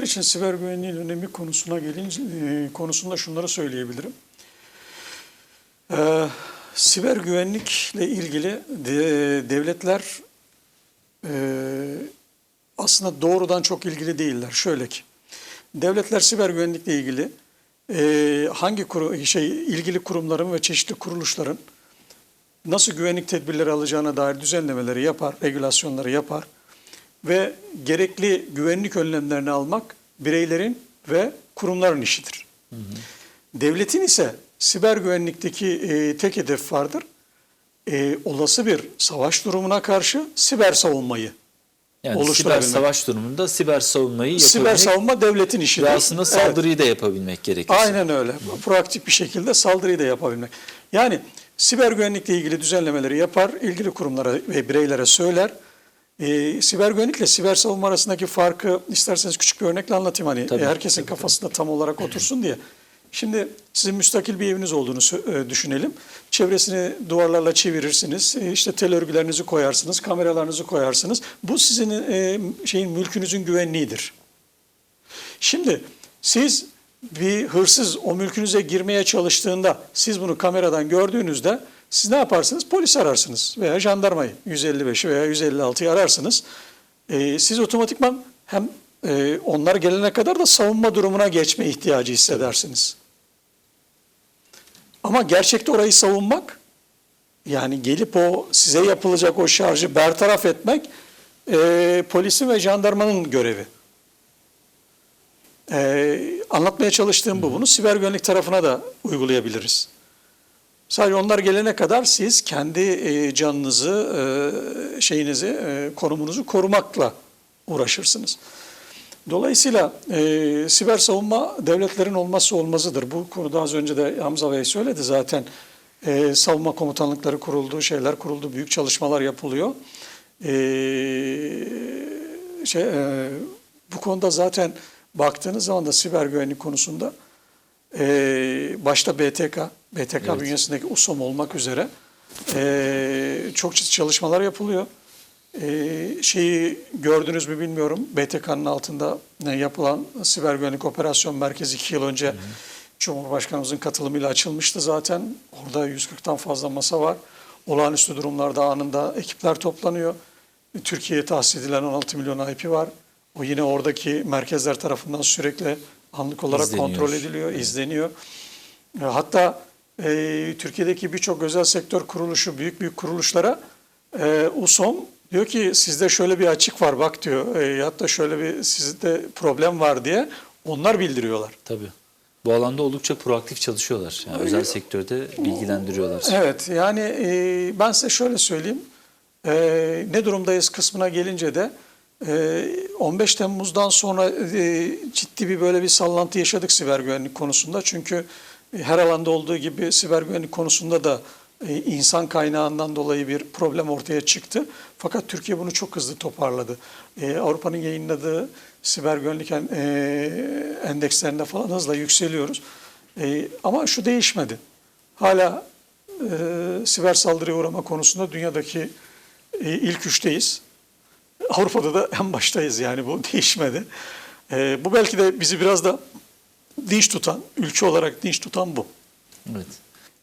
Devletler için siber güvenliğin önemi konusuna gelince e, konusunda şunları söyleyebilirim. Ee, siber güvenlikle ilgili de- devletler e, aslında doğrudan çok ilgili değiller. Şöyle ki, devletler siber güvenlikle ilgili e, hangi kuru, şey ilgili kurumların ve çeşitli kuruluşların nasıl güvenlik tedbirleri alacağına dair düzenlemeleri yapar, regülasyonları yapar ve gerekli güvenlik önlemlerini almak bireylerin ve kurumların işidir. Devletin ise siber güvenlikteki e, tek hedef vardır. E, olası bir savaş durumuna karşı siber savunmayı. Yani siber savaş durumunda siber savunmayı yapabilmek Siber savunma devletin işidir. ve aslında Evet. saldırıyı da yapabilmek gerekirse. Aynen öyle. Proaktif bir şekilde saldırıyı da yapabilmek. Yani siber güvenlikle ilgili düzenlemeleri yapar, ilgili kurumlara ve bireylere söyler. Ee, siber güvenlikle siber savunma arasındaki farkı isterseniz küçük bir örnekle anlatayım hani Tabii, e, herkesin kafasında tam olarak otursun diye. Şimdi sizin müstakil bir eviniz olduğunu e, düşünelim. Çevresini duvarlarla çevirirsiniz. E, işte tel örgülerinizi koyarsınız, kameralarınızı koyarsınız. Bu sizin e, şeyin mülkünüzün güvenliğidir. Şimdi siz bir hırsız o mülkünüze girmeye çalıştığında siz bunu kameradan gördüğünüzde siz ne yaparsınız? Polis ararsınız veya jandarmayı 155'i veya 156'yı ararsınız. Ee, siz otomatikman hem e, onlar gelene kadar da savunma durumuna geçme ihtiyacı hissedersiniz. Ama gerçekte orayı savunmak yani gelip o size yapılacak o şarjı bertaraf etmek e, polisin ve jandarmanın görevi. Ee, anlatmaya çalıştığım bu. Bunu siber güvenlik tarafına da uygulayabiliriz. Sadece onlar gelene kadar siz kendi e, canınızı, e, şeyinizi, e, konumunuzu korumakla uğraşırsınız. Dolayısıyla e, siber savunma devletlerin olmazsa olmazıdır. Bu konuda az önce de Hamza Bey söyledi zaten. E, savunma komutanlıkları kuruldu, şeyler kuruldu, büyük çalışmalar yapılıyor. E, şey, e, bu konuda zaten baktığınız zaman da siber güvenlik konusunda e, başta BTK, BTK Evet. bünyesindeki USOM olmak üzere e, çok çalışmalar yapılıyor. E, şeyi gördünüz mü bilmiyorum. BTK'nın altında e, yapılan siber güvenlik operasyon merkezi iki yıl önce Cumhurbaşkanımızın katılımıyla açılmıştı zaten. Orada 140'tan fazla masa var. Olağanüstü durumlarda anında ekipler toplanıyor. Türkiye'ye tahsis edilen 16 milyon IP var. O yine oradaki merkezler tarafından sürekli anlık olarak İzleniyor. kontrol ediliyor, izleniyor. E, Hatta e, Türkiye'deki birçok özel sektör kuruluşu, büyük büyük kuruluşlara e, USOM diyor ki sizde şöyle bir açık var bak diyor. E, hatta şöyle bir sizde problem var diye onlar bildiriyorlar. Tabii. Bu alanda oldukça proaktif çalışıyorlar. Yani özel sektörde bilgilendiriyorlar. Evet yani e, ben size şöyle söyleyeyim. E, ne durumdayız kısmına gelince de e, 15 Temmuz'dan sonra e, ciddi bir böyle bir sallantı yaşadık siber güvenlik konusunda. Çünkü e, her alanda olduğu gibi siber güvenlik konusunda da e, insan kaynağından dolayı bir problem ortaya çıktı. Fakat Türkiye bunu çok hızlı toparladı. Avrupa'nın yayınladığı siber güvenlik en- endekslerinde falan hızla yükseliyoruz. Ama şu değişmedi. Hala siber saldırıya uğrama konusunda dünyadaki ilk üçteyiz. Avrupa'da da en baştayız yani bu değişmedi. E, bu belki de bizi biraz da dinç tutan, ülke olarak dinç tutan bu. Evet.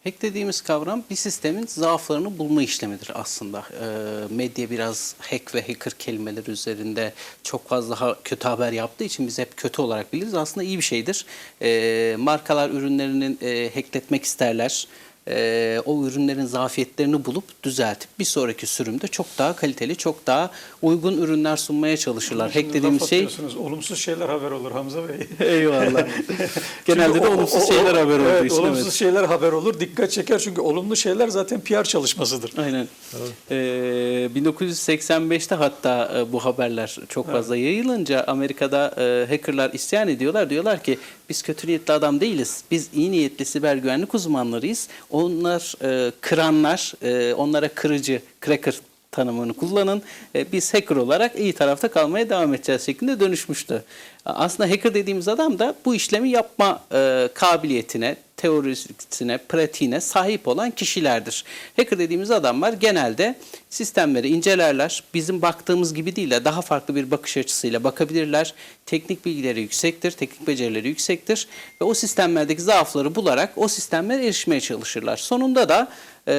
Hack dediğimiz kavram bir sistemin zaaflarını bulma işlemidir aslında. Ee, medya biraz hack ve hacker kelimeleri üzerinde çok fazla ha- kötü haber yaptığı için biz hep kötü olarak biliriz. Aslında iyi bir şeydir. Ee, markalar ürünlerinin e, hackletmek isterler. Ee, o ürünlerin zafiyetlerini bulup düzeltip bir sonraki sürümde çok daha kaliteli, çok daha uygun ürünler sunmaya çalışırlar. Hack laf şey Olumsuz şeyler haber olur Hamza Bey. Eyvallah. Genelde Çünkü de olumsuz o- o- şeyler haber olduğu evet. Olumsuz evet. şeyler haber olur, dikkat çeker çünkü olumlu şeyler zaten PR çalışmasıdır. Aynen. Ee, 1985'te hatta e, bu haberler çok fazla yayılınca Amerika'da e, hackerlar isyan ediyorlar. Diyorlar ki biz kötü niyetli adam değiliz. Biz iyi niyetli siber güvenlik uzmanlarıyız. Onlar e, kıranlar, e, onlara kırıcı, cracker tanımını kullanın. E, biz hacker olarak iyi tarafta kalmaya devam edeceğiz şeklinde dönüşmüştü. Aslında hacker dediğimiz adam da bu işlemi yapma e, kabiliyetine, teorisine, pratiğine sahip olan kişilerdir. Hacker dediğimiz adamlar genelde sistemleri incelerler. Bizim baktığımız gibi değil de daha farklı bir bakış açısıyla bakabilirler. Teknik bilgileri yüksektir, teknik becerileri yüksektir ve o sistemlerdeki zaafları bularak o sistemlere erişmeye çalışırlar. Sonunda da e,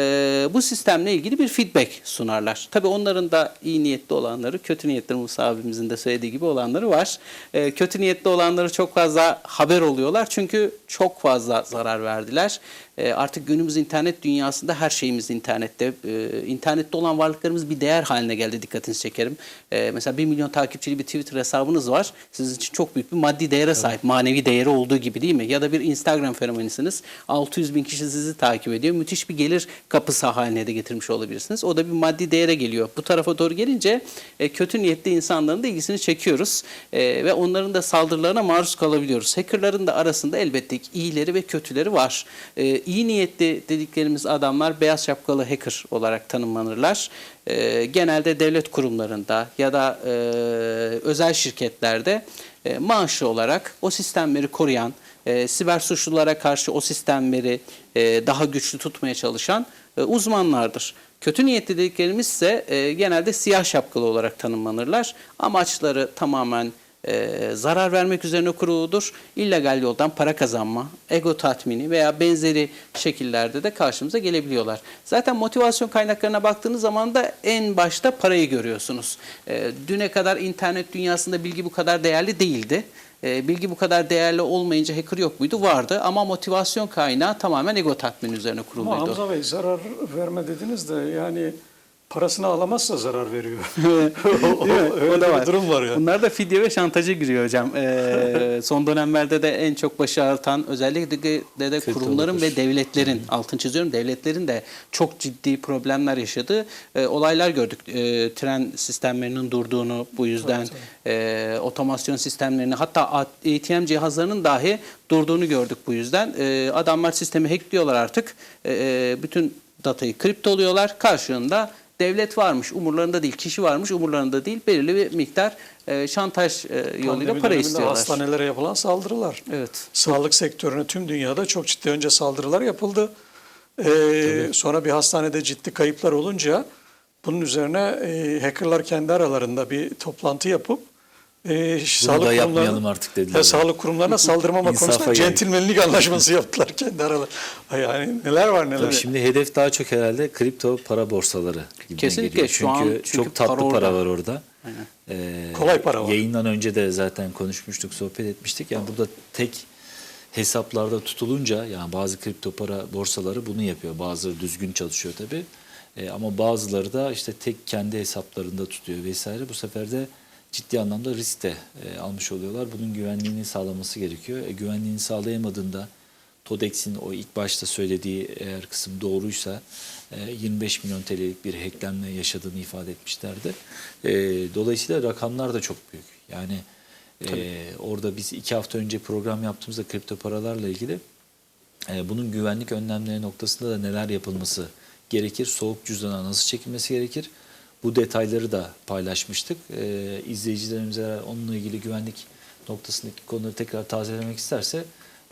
bu sistemle ilgili bir feedback sunarlar. Tabii onların da iyi niyetli olanları, kötü niyetli Musa abimizin de söylediği gibi olanları var. E, kötü niyetli olanları çok fazla haber oluyorlar çünkü çok fazla zarar verdiler. E, artık günümüz internet dünyasında her şeyimiz internette. E, internette olan varlıklarımız bir değer haline geldi dikkatinizi çekerim. E, mesela 1 milyon takipçili bir Twitter hesabınız var. Sizin için çok büyük bir maddi değere sahip. Manevi değeri olduğu gibi değil mi? Ya da bir Instagram fenomenisiniz. 600 bin kişi sizi takip ediyor. Müthiş bir gelir kapısı haline de getirmiş olabilirsiniz. O da bir maddi değere geliyor. Bu tarafa doğru gelince e, kötü niyetli insanların da ilgisini çekiyoruz. E, ve onların da saldırılarına maruz kalabiliyoruz. Hackerların da arasında elbette ki iyileri ve kötüleri var. E, iyi niyetli dediklerimiz adamlar beyaz şapkalı hacker olarak tanımlanırlar. E, genelde devlet kurumlarında ya da e, özel şirketlerde e, maaşlı olarak o sistemleri koruyan, e, siber suçlulara karşı o sistemleri e, daha güçlü tutmaya çalışan e, uzmanlardır. Kötü niyetli dediklerimiz ise e, genelde siyah şapkalı olarak tanımlanırlar. Amaçları tamamen e, zarar vermek üzerine kuruludur. İllegal yoldan para kazanma, ego tatmini veya benzeri şekillerde de karşımıza gelebiliyorlar. Zaten motivasyon kaynaklarına baktığınız zaman da en başta parayı görüyorsunuz. E, düne kadar internet dünyasında bilgi bu kadar değerli değildi. E, bilgi bu kadar değerli olmayınca hacker yok muydu? Vardı ama motivasyon kaynağı tamamen ego tatmini üzerine Ama kuruluydu. Hamza Bey zarar verme dediniz de yani parasını alamazsa zarar veriyor. öyle O da var. durum var ya. Bunlar da fidye ve şantaja giriyor hocam. Ee, son dönemlerde de en çok başı ağrıtan özellikle de, de Kripto kurumların olabilir. ve devletlerin, altın çiziyorum devletlerin de çok ciddi problemler yaşadığı e, olaylar gördük. E, tren sistemlerinin durduğunu bu yüzden e, otomasyon sistemlerini hatta ATM cihazlarının dahi durduğunu gördük bu yüzden. E, adamlar sistemi hackliyorlar artık. E, e, bütün datayı kriptoluyorlar. Karşılığında devlet varmış, umurlarında değil. Kişi varmış, umurlarında değil. Belirli bir miktar e, şantaj e, yoluyla Pandemi para istiyorlar. Hastanelere yapılan saldırılar. Evet. Sağlık sektörüne tüm dünyada çok ciddi önce saldırılar yapıldı. Ee, sonra bir hastanede ciddi kayıplar olunca bunun üzerine e, hackerlar kendi aralarında bir toplantı yapıp e, sağlık da kurumlarına- yapmayalım artık dediler. Ya, sağlık kurumlarına saldırmama konusunda centilmenlik anlaşması yaptılar kendi aralarında. Yani neler var neler. Tabii şimdi hedef daha çok herhalde kripto para borsaları gibi Kesinlikle, geliyor. şu Çünkü, an çünkü çok tatlı para para, orada. var orada. Ee, Kolay para var. Yayından önce de zaten konuşmuştuk, sohbet etmiştik. Yani burada tek hesaplarda tutulunca yani bazı kripto para borsaları bunu yapıyor. Bazıları düzgün çalışıyor tabii. Ee, ama bazıları da işte tek kendi hesaplarında tutuyor vesaire. Bu sefer de ciddi anlamda risk de e, almış oluyorlar. Bunun güvenliğini sağlaması gerekiyor. E, güvenliğini sağlayamadığında TODEX'in o ilk başta söylediği eğer kısım doğruysa e, 25 milyon TL'lik bir hacklenme yaşadığını ifade etmişlerdi. E, Dolayısıyla rakamlar da çok büyük. Yani e, orada biz iki hafta önce program yaptığımızda kripto paralarla ilgili e, bunun güvenlik önlemleri noktasında da neler yapılması gerekir? Soğuk cüzdana nasıl çekilmesi gerekir? Bu detayları da paylaşmıştık. E, izleyicilerimiz eğer onunla ilgili güvenlik noktasındaki konuları tekrar tazelemek isterse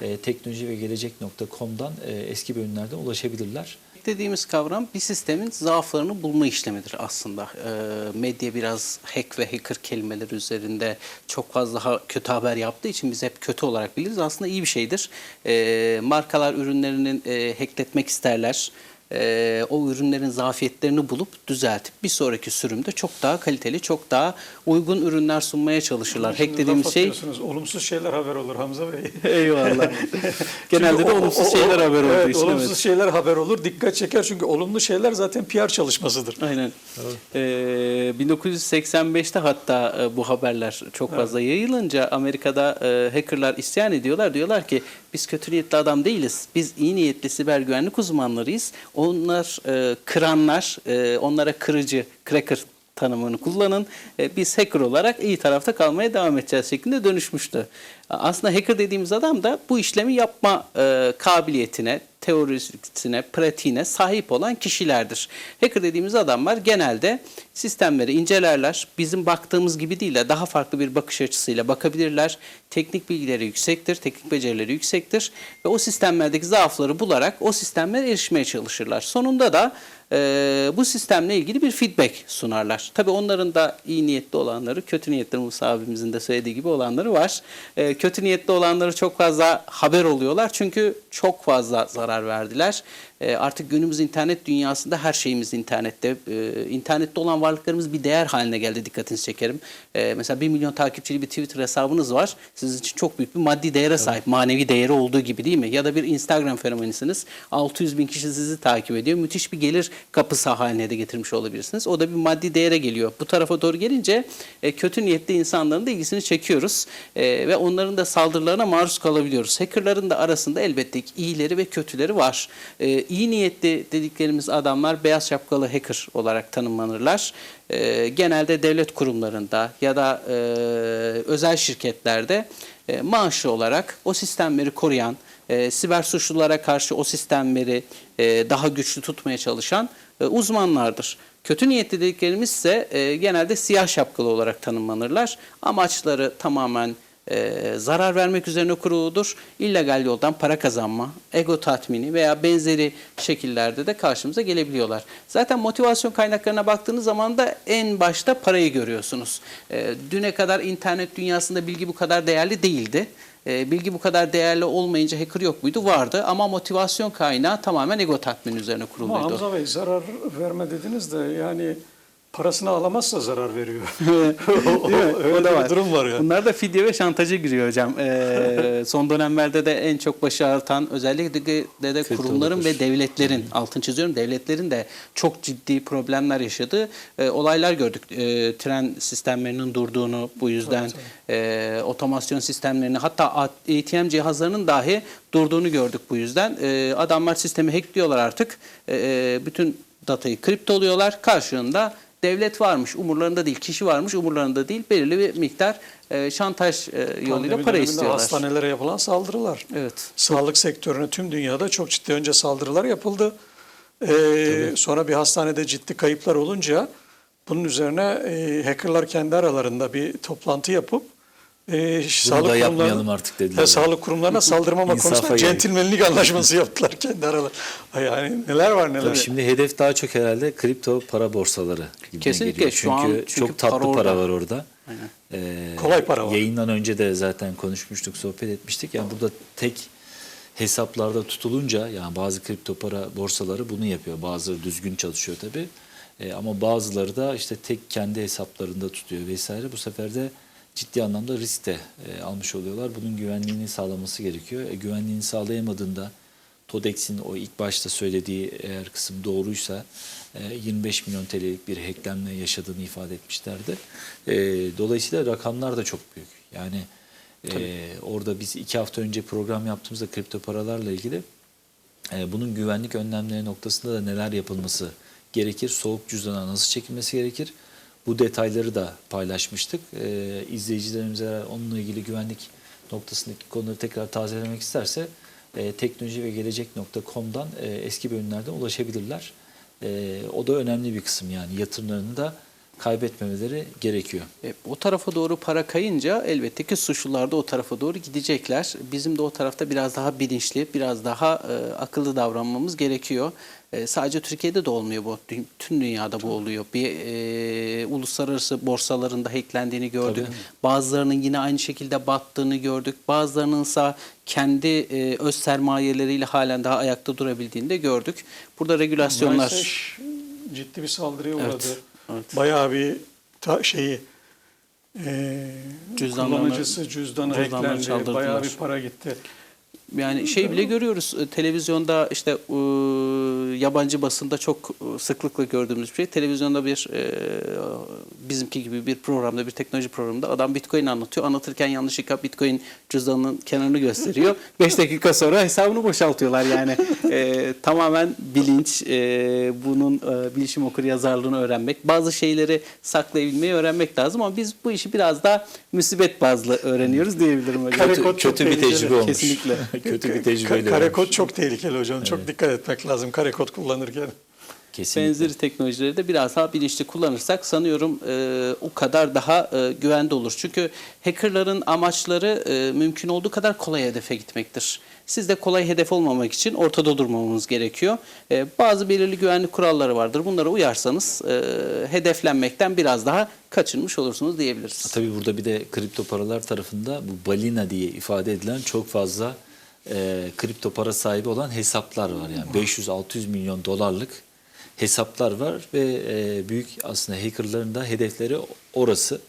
e, teknoloji ve gelecek.com'dan e, eski bölümlerden ulaşabilirler. dediğimiz kavram bir sistemin zaaflarını bulma işlemidir aslında. Ee, medya biraz hack ve hacker kelimeleri üzerinde çok fazla ha- kötü haber yaptığı için biz hep kötü olarak biliriz. Aslında iyi bir şeydir. Ee, markalar ürünlerinin e, hackletmek isterler. Ee, o ürünlerin zafiyetlerini bulup düzeltip bir sonraki sürümde çok daha kaliteli, çok daha uygun ürünler sunmaya çalışırlar. Şimdi Hack dediğimiz laf şey Olumsuz şeyler haber olur Hamza Bey. Eyvallah. Genelde Çünkü de olumsuz o- şeyler o- haber olduğu evet. Olumsuz evet. şeyler haber olur. Dikkat çeker çünkü olumlu şeyler zaten PR çalışmasıdır. Aynen. Ee, 1985'te hatta e, bu haberler çok fazla yayılınca Amerika'da e, hackerlar isyan ediyorlar. Diyorlar ki biz kötü niyetli adam değiliz. Biz iyi niyetli siber güvenlik uzmanlarıyız. Onlar e, kıranlar, e, onlara kırıcı, cracker tanımını kullanın. E, biz hacker olarak iyi tarafta kalmaya devam edeceğiz şeklinde dönüşmüştü. Aslında hacker dediğimiz adam da bu işlemi yapma e, kabiliyetine, teorisine, pratiğine sahip olan kişilerdir. Hacker dediğimiz adamlar genelde sistemleri incelerler. Bizim baktığımız gibi değil de daha farklı bir bakış açısıyla bakabilirler. Teknik bilgileri yüksektir, teknik becerileri yüksektir ve o sistemlerdeki zaafları bularak o sistemlere erişmeye çalışırlar. Sonunda da e, bu sistemle ilgili bir feedback sunarlar. Tabii onların da iyi niyetli olanları, kötü niyetli Musa abimizin de söylediği gibi olanları var. E, kötü niyetli olanları çok fazla haber oluyorlar çünkü çok fazla zarar verdiler. E, artık günümüz internet dünyasında her şeyimiz internette. E, internette olan varlıklarımız bir değer haline geldi dikkatinizi çekerim. E, mesela 1 milyon takipçili bir Twitter hesabınız var. Sizin için çok büyük bir maddi değere sahip. Manevi değeri olduğu gibi değil mi? Ya da bir Instagram fenomenisiniz. 600 bin kişi sizi takip ediyor. Müthiş bir gelir kapısı haline de getirmiş olabilirsiniz. O da bir maddi değere geliyor. Bu tarafa doğru gelince e, kötü niyetli insanların da ilgisini çekiyoruz. E, ve onların da saldırılarına maruz kalabiliyoruz. Hackerların da arasında elbette ki iyileri ve kötüleri var. E, iyi niyetli dediklerimiz adamlar beyaz şapkalı hacker olarak tanımlanırlar. E, genelde devlet kurumlarında ya da e, özel şirketlerde e, maaşlı olarak o sistemleri koruyan, e, siber suçlulara karşı o sistemleri e, daha güçlü tutmaya çalışan e, uzmanlardır. Kötü niyetli dediklerimiz ise e, genelde siyah şapkalı olarak tanımlanırlar. Amaçları tamamen e, zarar vermek üzerine kuruludur. İllegal yoldan para kazanma, ego tatmini veya benzeri şekillerde de karşımıza gelebiliyorlar. Zaten motivasyon kaynaklarına baktığınız zaman da en başta parayı görüyorsunuz. E, düne kadar internet dünyasında bilgi bu kadar değerli değildi. E, bilgi bu kadar değerli olmayınca hacker yok muydu? Vardı ama motivasyon kaynağı tamamen ego tatmini üzerine Ama kuruluydu. Hamza Bey zarar verme dediniz de yani parasını alamazsa zarar veriyor. Mi? Öyle O da bir var. durum var yani. Bunlar da fidye ve şantaja giriyor hocam. Ee, son dönemlerde de en çok başı artan özellikle de, de, de kurumların ve devletlerin, altın çiziyorum devletlerin de çok ciddi problemler yaşadığı e, olaylar gördük. E, tren sistemlerinin durduğunu bu yüzden e, otomasyon sistemlerini hatta ATM cihazlarının dahi durduğunu gördük bu yüzden. E, adamlar sistemi hackliyorlar artık. E, bütün datayı kriptoluyorlar. Karşılığında devlet varmış, umurlarında değil, kişi varmış, umurlarında değil, belirli bir miktar e, şantaj e, yoluyla Pandemi para istiyorlar. Hastanelere yapılan saldırılar. Evet. Sağlık sektörüne tüm dünyada çok ciddi önce saldırılar yapıldı. Ee, sonra bir hastanede ciddi kayıplar olunca bunun üzerine e, hackerlar kendi aralarında bir toplantı yapıp e, sağlık da yapmayalım kurumlarına- artık dediler. Ve sağlık kurumlarına saldırmama İnsafa konusunda gerek. centilmenlik anlaşması yaptılar kendi aralarında. Yani neler var neler. Tabii şimdi hedef daha çok herhalde kripto para borsaları gibi Kesinlikle, geliyor. şu Çünkü, an çünkü çok tatlı para para, var orada. Aynen. Ee, Kolay para var. Yayından önce de zaten konuşmuştuk, sohbet etmiştik. Yani burada tek hesaplarda tutulunca yani bazı kripto para borsaları bunu yapıyor. Bazıları düzgün çalışıyor tabii. Ee, ama bazıları da işte tek kendi hesaplarında tutuyor vesaire. Bu sefer de ciddi anlamda risk de e, almış oluyorlar. Bunun güvenliğini sağlaması gerekiyor. E, güvenliğini sağlayamadığında TODEX'in o ilk başta söylediği eğer kısım doğruysa e, 25 milyon TL'lik bir hacklenme yaşadığını ifade etmişlerdi. E, Dolayısıyla rakamlar da çok büyük. Yani e, orada biz iki hafta önce program yaptığımızda kripto paralarla ilgili e, bunun güvenlik önlemleri noktasında da neler yapılması gerekir, soğuk cüzdana nasıl çekilmesi gerekir bu detayları da paylaşmıştık. E, izleyicilerimiz eğer onunla ilgili güvenlik noktasındaki konuları tekrar tazelemek isterse e, teknoloji ve gelecek.com'dan e, eski bölümlerden ulaşabilirler. E, o da önemli bir kısım yani yatırımlarını da kaybetmemeleri gerekiyor. E, o tarafa doğru para kayınca elbette ki suçlular da o tarafa doğru gidecekler. Bizim de o tarafta biraz daha bilinçli, biraz daha e, akıllı davranmamız gerekiyor. E, sadece Türkiye'de de olmuyor bu. Tüm dünyada bu oluyor. Bir e, uluslararası borsalarında hacklendiğini gördük. Tabii. Bazılarının yine aynı şekilde battığını gördük. Bazılarının ise kendi e, öz sermayeleriyle halen daha ayakta durabildiğini de gördük. Burada regülasyonlar... Maalesef ciddi bir saldırıya uğradı. evet. Bayağı bir ta- şeyi e, Cüzdanlarına- kullanıcısı cüzdanı cüzdanları hacklendi. çaldırdılar. Bayağı bir para gitti. Yani şey bile görüyoruz e, televizyonda işte e, yabancı basında çok e, sıklıkla gördüğümüz bir şey. Televizyonda bir e, bizimki gibi bir programda bir teknoloji programında adam Bitcoin anlatıyor. Anlatırken yanlışlıkla Bitcoin cüzdanının kenarını gösteriyor. 5 dakika sonra hesabını boşaltıyorlar yani. E, tamamen bilinç, e, bunun e, bilişim okur yazarlığını öğrenmek. Bazı şeyleri saklayabilmeyi öğrenmek lazım ama biz bu işi biraz daha müsibet bazlı öğreniyoruz diyebilirim hocam. Kötü, kötü bir tecrübe olmuş. Kesinlikle. kötü bir Ka- tecrübeyle. Kare olmuş. kod çok tehlikeli hocam. Çok dikkat etmek lazım kare kod kullanırken. Kesinlikle. Benzeri teknolojileri de biraz daha bilinçli kullanırsak sanıyorum e, o kadar daha e, güvende olur. Çünkü hackerların amaçları e, mümkün olduğu kadar kolay hedefe gitmektir. Siz de kolay hedef olmamak için ortada durmamamız gerekiyor. E, bazı belirli güvenlik kuralları vardır. Bunlara uyarsanız e, hedeflenmekten biraz daha kaçınmış olursunuz diyebiliriz. Tabii burada bir de kripto paralar tarafında bu balina diye ifade edilen çok fazla e, kripto para sahibi olan hesaplar var. Yani 500-600 milyon dolarlık hesaplar var ve e, büyük aslında hackerların da hedefleri orası.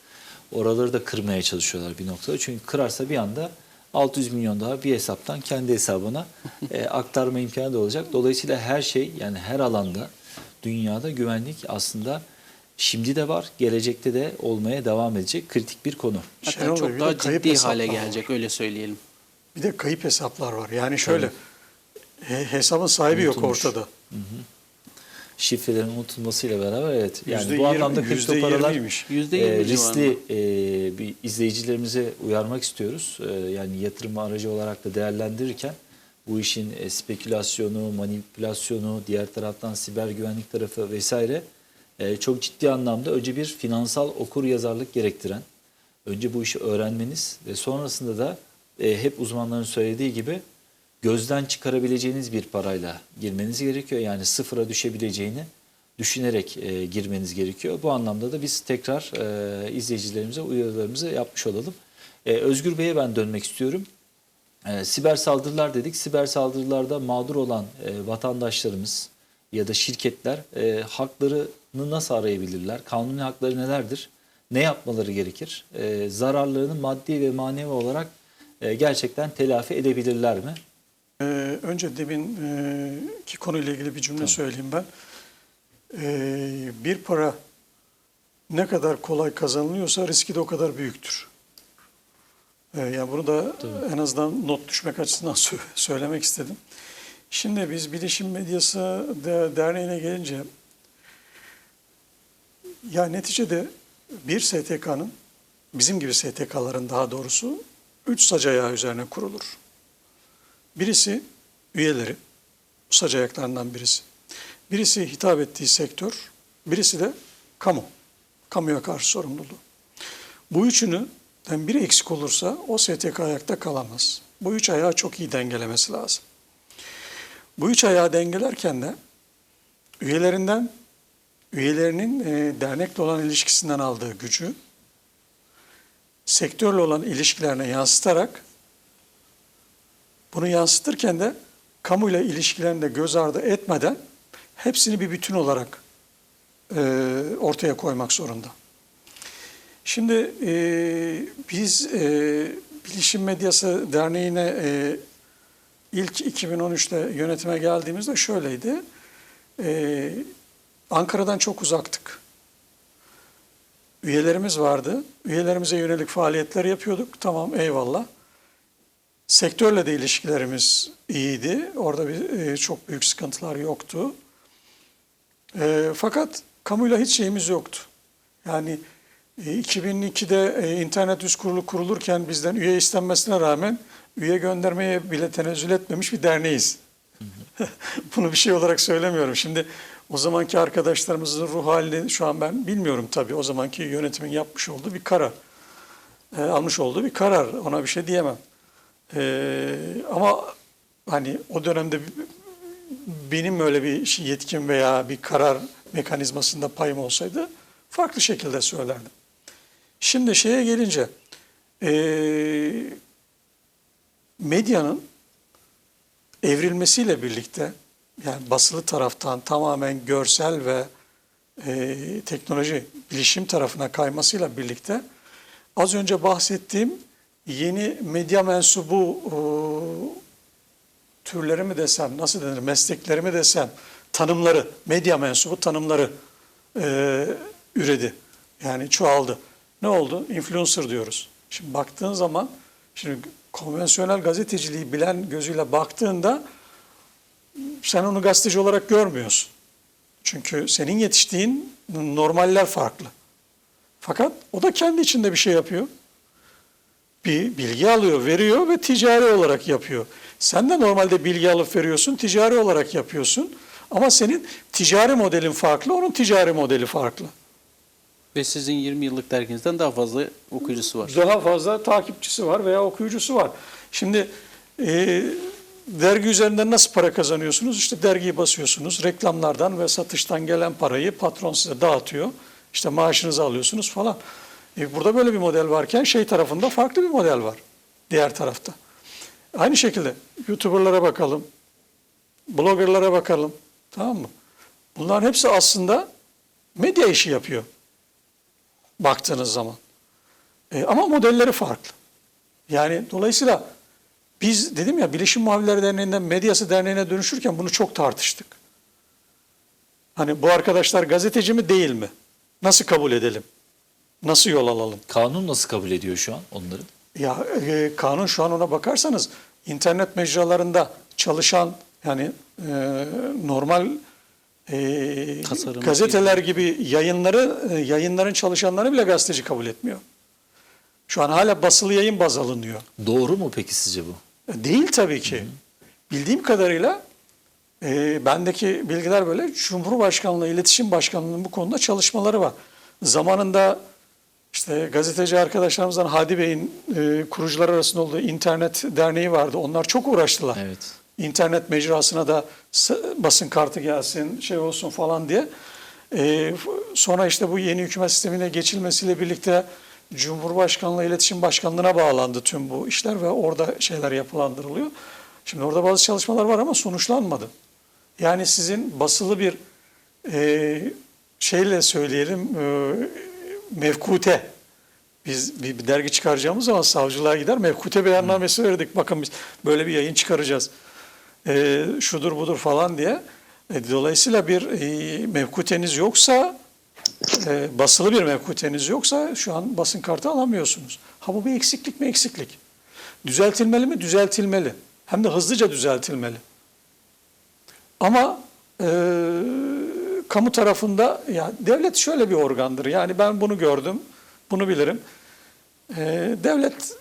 Oraları da kırmaya çalışıyorlar bir noktada. Çünkü kırarsa bir anda 600 milyon daha bir hesaptan kendi hesabına e, aktarma imkanı da olacak. Dolayısıyla her şey yani her alanda dünyada güvenlik aslında şimdi de var, gelecekte de olmaya devam edecek kritik bir konu. Hatta Bey, çok daha ciddi hale var. gelecek öyle söyleyelim. Bir de kayıp hesaplar var. Yani şöyle he- hesabın sahibi yok Unutulmuş. ortada. Şifrelerin unutulmasıyla beraber evet. Yani Yüzde bu yirmi- anlamda kripto paralar yirmiymiş. Yüzde e, yirmi riskli e, bir izleyicilerimize uyarmak istiyoruz. E, yani yatırım aracı olarak da değerlendirirken bu işin e, spekülasyonu, manipülasyonu, diğer taraftan siber güvenlik tarafı vesaire e, çok ciddi anlamda önce bir finansal okur yazarlık gerektiren, önce bu işi öğrenmeniz ve sonrasında da e, hep uzmanların söylediği gibi gözden çıkarabileceğiniz bir parayla girmeniz gerekiyor. Yani sıfıra düşebileceğini düşünerek e, girmeniz gerekiyor. Bu anlamda da biz tekrar e, izleyicilerimize uyarılarımızı yapmış olalım. E, Özgür Bey'e ben dönmek istiyorum. E, siber saldırılar dedik. Siber saldırılarda mağdur olan e, vatandaşlarımız ya da şirketler e, haklarını nasıl arayabilirler? Kanuni hakları nelerdir? Ne yapmaları gerekir? E, zararlarını maddi ve manevi olarak e, gerçekten telafi edebilirler mi? Ee, önce demin e, ki konuyla ilgili bir cümle söyleyeyim ben. Ee, bir para ne kadar kolay kazanılıyorsa riski de o kadar büyüktür. Ee, yani bunu da en azından not düşmek açısından sö- söylemek istedim. Şimdi biz Bilişim Medyası de- Derneği'ne gelince ya neticede bir STK'nın bizim gibi STK'ların daha doğrusu üç sac ayağı üzerine kurulur. Birisi üyeleri, sac ayaklarından birisi. Birisi hitap ettiği sektör, birisi de kamu, kamuya karşı sorumluluğu. Bu üçünün biri eksik olursa o STK ayakta kalamaz. Bu üç ayağı çok iyi dengelemesi lazım. Bu üç ayağı dengelerken de üyelerinden, üyelerinin e, dernekle olan ilişkisinden aldığı gücü, sektörle olan ilişkilerine yansıtarak bunu yansıtırken de kamuyla ilişkilerini de göz ardı etmeden hepsini bir bütün olarak e, ortaya koymak zorunda. Şimdi e, biz e, Bilişim Medyası Derneği'ne e, ilk 2013'te yönetime geldiğimizde şöyleydi. E, Ankara'dan çok uzaktık. Üyelerimiz vardı. Üyelerimize yönelik faaliyetler yapıyorduk. Tamam eyvallah. Sektörle de ilişkilerimiz iyiydi. Orada bir e, çok büyük sıkıntılar yoktu. E, fakat kamuyla hiç şeyimiz yoktu. Yani e, 2002'de e, internet üst kurulu kurulurken bizden üye istenmesine rağmen üye göndermeye bile tenezzül etmemiş bir derneğiz. Bunu bir şey olarak söylemiyorum. Şimdi o zamanki arkadaşlarımızın ruh halini şu an ben bilmiyorum tabii. O zamanki yönetimin yapmış olduğu bir karar. E, almış olduğu bir karar. Ona bir şey diyemem. Ee, ama hani o dönemde benim öyle bir yetkim veya bir karar mekanizmasında payım olsaydı farklı şekilde söylerdim. Şimdi şeye gelince ee, medyanın evrilmesiyle birlikte yani basılı taraftan tamamen görsel ve e, teknoloji bilişim tarafına kaymasıyla birlikte az önce bahsettiğim yeni medya mensubu e, türleri mi desem, nasıl denir, meslekleri mi desem, tanımları, medya mensubu tanımları e, üredi. Yani çoğaldı. Ne oldu? Influencer diyoruz. Şimdi baktığın zaman, şimdi konvansiyonel gazeteciliği bilen gözüyle baktığında sen onu gazeteci olarak görmüyorsun. Çünkü senin yetiştiğin normaller farklı. Fakat o da kendi içinde bir şey yapıyor. Bir bilgi alıyor, veriyor ve ticari olarak yapıyor. Sen de normalde bilgi alıp veriyorsun, ticari olarak yapıyorsun. Ama senin ticari modelin farklı, onun ticari modeli farklı. Ve sizin 20 yıllık derginizden daha fazla okuyucusu var. Daha fazla takipçisi var veya okuyucusu var. Şimdi e, dergi üzerinden nasıl para kazanıyorsunuz? İşte dergiyi basıyorsunuz, reklamlardan ve satıştan gelen parayı patron size dağıtıyor. İşte maaşınızı alıyorsunuz falan. E, burada böyle bir model varken şey tarafında farklı bir model var. Diğer tarafta. Aynı şekilde YouTuber'lara bakalım, blogger'lara bakalım. Tamam mı? Bunların hepsi aslında medya işi yapıyor. Baktığınız zaman. E, ama modelleri farklı. Yani dolayısıyla biz dedim ya Bilişim Muhabirleri Derneği'nden Medyası Derneği'ne dönüşürken bunu çok tartıştık. Hani bu arkadaşlar gazeteci mi değil mi? Nasıl kabul edelim? Nasıl yol alalım? Kanun nasıl kabul ediyor şu an onları? Ya e, kanun şu an ona bakarsanız internet mecralarında çalışan yani e, normal e, Tasarım gazeteler gibi yayınları e, yayınların çalışanları bile gazeteci kabul etmiyor. Şu an hala basılı yayın baz alınıyor. Doğru mu peki sizce bu? Değil tabii ki. Bildiğim kadarıyla e, bendeki bilgiler böyle Cumhurbaşkanlığı İletişim Başkanlığı'nın bu konuda çalışmaları var. Zamanında işte gazeteci arkadaşlarımızdan Hadi Bey'in e, kurucular arasında olduğu internet derneği vardı. Onlar çok uğraştılar. Evet. İnternet mecrasına da basın kartı gelsin, şey olsun falan diye. E, sonra işte bu yeni hükümet sistemine geçilmesiyle birlikte Cumhurbaşkanlığı İletişim Başkanlığı'na bağlandı tüm bu işler ve orada şeyler yapılandırılıyor. Şimdi orada bazı çalışmalar var ama sonuçlanmadı. Yani sizin basılı bir e, şeyle söyleyelim e, mevkute biz bir, dergi çıkaracağımız zaman savcılığa gider mevkute beyannamesi verdik. Bakın biz böyle bir yayın çıkaracağız. E, şudur budur falan diye. E, dolayısıyla bir e, mevkuteniz yoksa e, basılı bir mevkuteniz yoksa şu an basın kartı alamıyorsunuz. Ha bu bir eksiklik mi eksiklik. Düzeltilmeli mi? Düzeltilmeli. Hem de hızlıca düzeltilmeli. Ama e, kamu tarafında ya devlet şöyle bir organdır. Yani ben bunu gördüm, bunu bilirim. E, devlet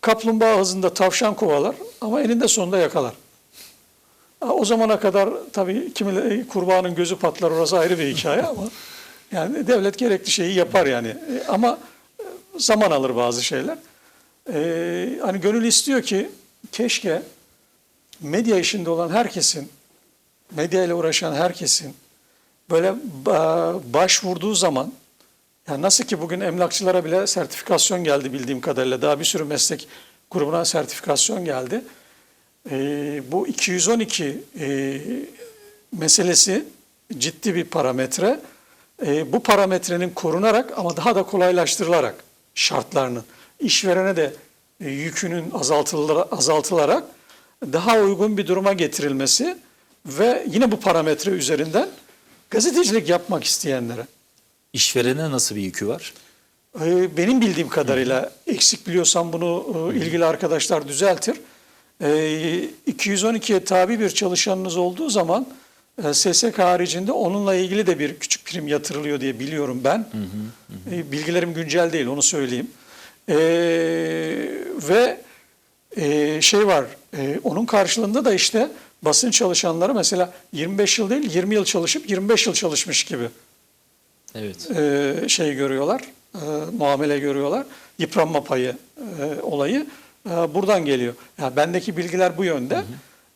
kaplumbağa hızında tavşan kovalar ama eninde sonunda yakalar. O zamana kadar tabii kimi kurbağanın gözü patlar orası ayrı bir hikaye ama yani devlet gerekli şeyi yapar yani. E, Ama e, zaman alır bazı şeyler. E, hani gönül istiyor ki keşke medya işinde olan herkesin, medya ile uğraşan herkesin böyle ba- başvurduğu zaman yani nasıl ki bugün emlakçılara bile sertifikasyon geldi bildiğim kadarıyla. Daha bir sürü meslek grubuna sertifikasyon geldi. Ee, bu 212 e, meselesi ciddi bir parametre. Ee, bu parametrenin korunarak ama daha da kolaylaştırılarak şartlarının işverene de e, yükünün azaltılarak, azaltılarak daha uygun bir duruma getirilmesi ve yine bu parametre üzerinden gazetecilik yapmak isteyenlere İşverene nasıl bir yükü var? ee, Benim bildiğim kadarıyla eksik biliyorsam bunu e, ilgili arkadaşlar düzeltir. Ee, 212'ye tabi bir çalışanınız olduğu zaman e, SSK haricinde onunla ilgili de bir küçük prim yatırılıyor diye biliyorum ben. E, Bilgilerim güncel değil onu söyleyeyim. Ee, Ve e, şey var e, onun karşılığında da işte basın çalışanları mesela 25 yıl değil 20 yıl çalışıp 25 yıl çalışmış gibi Evet. e, şey görüyorlar, e, muamele görüyorlar. Yıpranma payı e, olayı e, buradan geliyor. Yani bendeki bilgiler bu yönde.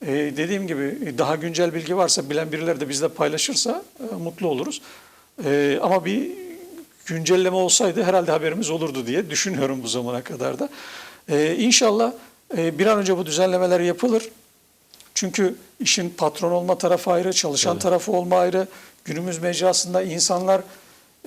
E, dediğim gibi daha güncel bilgi varsa bilen birileri de bizle paylaşırsa e, mutlu oluruz. E, ama bir güncelleme olsaydı herhalde haberimiz olurdu diye düşünüyorum bu zamana kadar da. E, inşallah e, bir an önce bu düzenlemeler yapılır. Çünkü işin patron olma tarafı ayrı, çalışan Tabii. tarafı olma ayrı. Günümüz mecrasında insanlar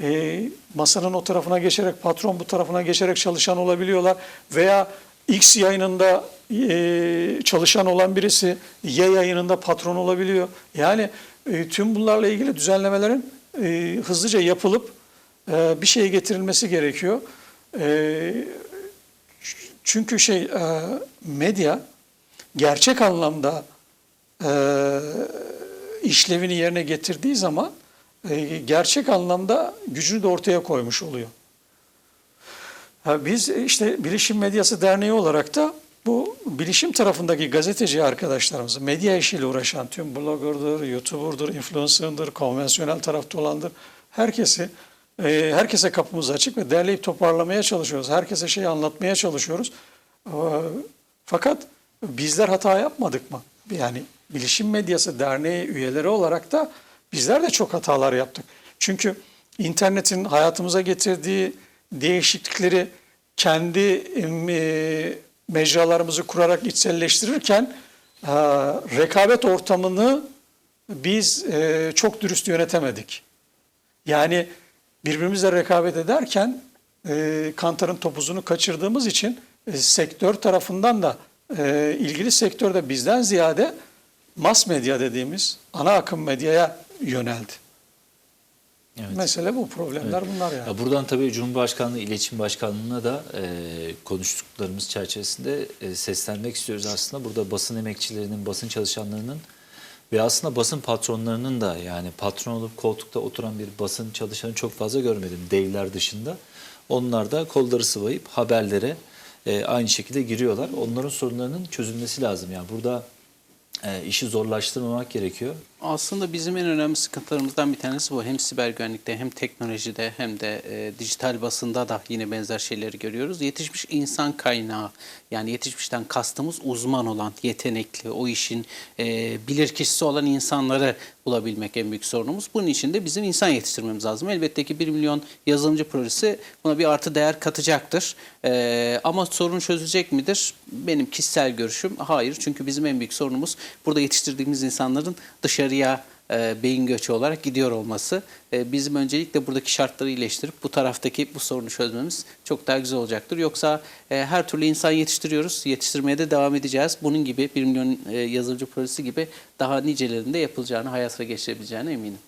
e, masanın o tarafına geçerek, patron bu tarafına geçerek çalışan olabiliyorlar. Veya X yayınında e, çalışan olan birisi Y yayınında patron olabiliyor. Yani e, tüm bunlarla ilgili düzenlemelerin e, hızlıca yapılıp e, bir şeye getirilmesi gerekiyor. E, çünkü şey e, medya gerçek anlamda e, işlevini yerine getirdiği zaman e, gerçek anlamda gücünü de ortaya koymuş oluyor. Ha, biz işte Bilişim Medyası Derneği olarak da bu bilişim tarafındaki gazeteci arkadaşlarımızı, medya işiyle uğraşan tüm blogger'dır, YouTuber'dır, influencer'dır, konvansiyonel tarafta olandır, herkesi e, herkese kapımız açık ve derleyip toparlamaya çalışıyoruz. Herkese şey anlatmaya çalışıyoruz. E, Fakat bizler hata yapmadık mı? Yani Bilişim Medyası Derneği üyeleri olarak da bizler de çok hatalar yaptık. Çünkü internetin hayatımıza getirdiği değişiklikleri kendi e, mecralarımızı kurarak içselleştirirken e, rekabet ortamını biz e, çok dürüst yönetemedik. Yani birbirimizle rekabet ederken kantarın topuzunu kaçırdığımız için sektör tarafından da ilgili sektörde bizden ziyade mass medya dediğimiz ana akım medyaya yöneldi. Evet. Mesele bu problemler bunlar yani. Ya buradan tabii Cumhurbaşkanlığı İletişim Başkanlığı'na da e, konuştuklarımız çerçevesinde e, seslenmek istiyoruz aslında. Burada basın emekçilerinin, basın çalışanlarının ve aslında basın patronlarının da yani patron olup koltukta oturan bir basın çalışanı çok fazla görmedim devler dışında. Onlar da kolları sıvayıp haberlere e, aynı şekilde giriyorlar. Onların sorunlarının çözülmesi lazım. Yani burada e, işi zorlaştırmamak gerekiyor. Aslında bizim en önemli sıkıntılarımızdan bir tanesi bu. Hem siber güvenlikte hem teknolojide hem de e, dijital basında da yine benzer şeyleri görüyoruz. Yetişmiş insan kaynağı yani yetişmişten kastımız uzman olan, yetenekli, o işin e, bilirkişisi olan insanları bulabilmek en büyük sorunumuz. Bunun için de bizim insan yetiştirmemiz lazım. Elbette ki 1 milyon yazılımcı projesi buna bir artı değer katacaktır. E, ama sorun çözülecek midir? Benim kişisel görüşüm hayır. Çünkü bizim en büyük sorunumuz burada yetiştirdiğimiz insanların dışarıya e, beyin göçü olarak gidiyor olması. E, bizim öncelikle buradaki şartları iyileştirip bu taraftaki bu sorunu çözmemiz çok daha güzel olacaktır. Yoksa e, her türlü insan yetiştiriyoruz, yetiştirmeye de devam edeceğiz. Bunun gibi 1 milyon e, yazılımcı projesi gibi daha nicelerinde yapılacağını, hayata geçirebileceğine eminim.